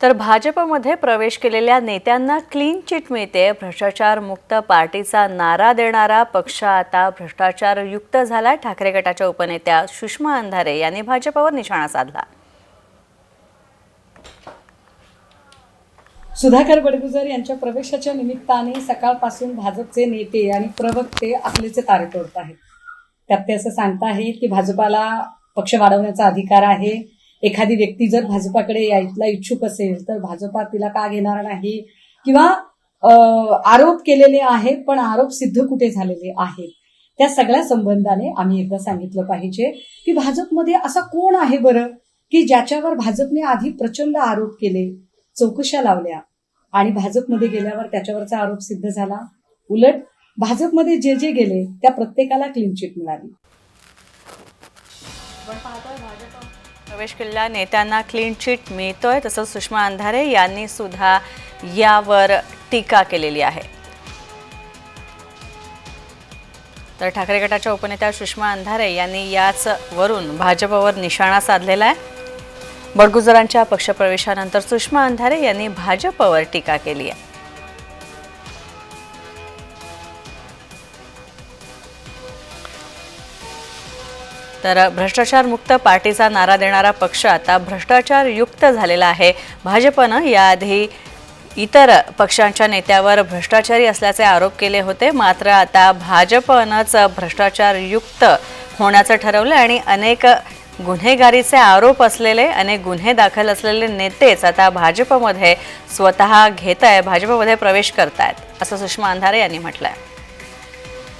तर भाजपमध्ये प्रवेश केलेल्या नेत्यांना क्लीन चिट मिळते. भ्रष्टाचार मुक्त पार्टीचा नारा देणारा पक्ष आता भ्रष्टाचार युक्त झाला. ठाकरे गटाच्या उपनेत्या सुषमा अंधारे यांनी भाजपवर निशाणा साधला. सुधाकर बडगुजर यांच्या प्रवेशाच्या निमित्ताने सकाळपासून भाजपचे नेते आणि प्रवक्ते आपलेचे तारे तोडत आहेत. त्यात ते असं सांगता येईल की भाजपाला पक्ष वाढवण्याचा अधिकार आहे. एखादी व्यक्ती जर भाजपाकडे यायला इच्छुक असेल तर भाजपा तिला का घेणार नाही? किंवा आरोप केलेले आहेत पण आरोप सिद्ध कुठे झालेले आहेत? त्या सगळ्या संबंधाने आम्ही एकदा सांगितलं पाहिजे की भाजपमध्ये असा कोण आहे बरं की ज्याच्यावर भाजपने आधी प्रचंड आरोप केले चौकशा लावल्या आणि भाजपमध्ये गेल्यावर त्याच्यावरचा आरोप सिद्ध झाला? उलट भाजपमध्ये जे जे गेले त्या प्रत्येकाला क्लीन चिट मिळाली. प्रवेश केलेल्या नेत्यांना क्लीन चिट मिळतोय तसंच सुषमा अंधारे यांनी सुद्धा यावर टीका केलेली आहे. तर ठाकरे गटाच्या उपनेत्या सुषमा अंधारे यांनी याच वरून भाजपवर निशाणा साधलेला आहे. बडगुजरांच्या पक्षप्रवेशानंतर सुषमा अंधारे यांनी भाजपवर टीका केली आहे. तर भ्रष्टाचारमुक्त पार्टीचा नारा देणारा पक्ष आता भ्रष्टाचारयुक्त झालेला आहे. भाजपनं याआधी इतर पक्षांच्या नेत्यावर भ्रष्टाचारी असल्याचे आरोप केले होते. मात्र आता भाजपनंच भ्रष्टाचारयुक्त होण्याचं ठरवलं आणि अनेक गुन्हेगारीचे आरोप असलेले अनेक गुन्हे दाखल असलेले नेतेच आता भाजपमध्ये स्वतः घेत आहे भाजपमध्ये प्रवेश करतायत असं सुषमा अंधारे यांनी म्हटलं आहे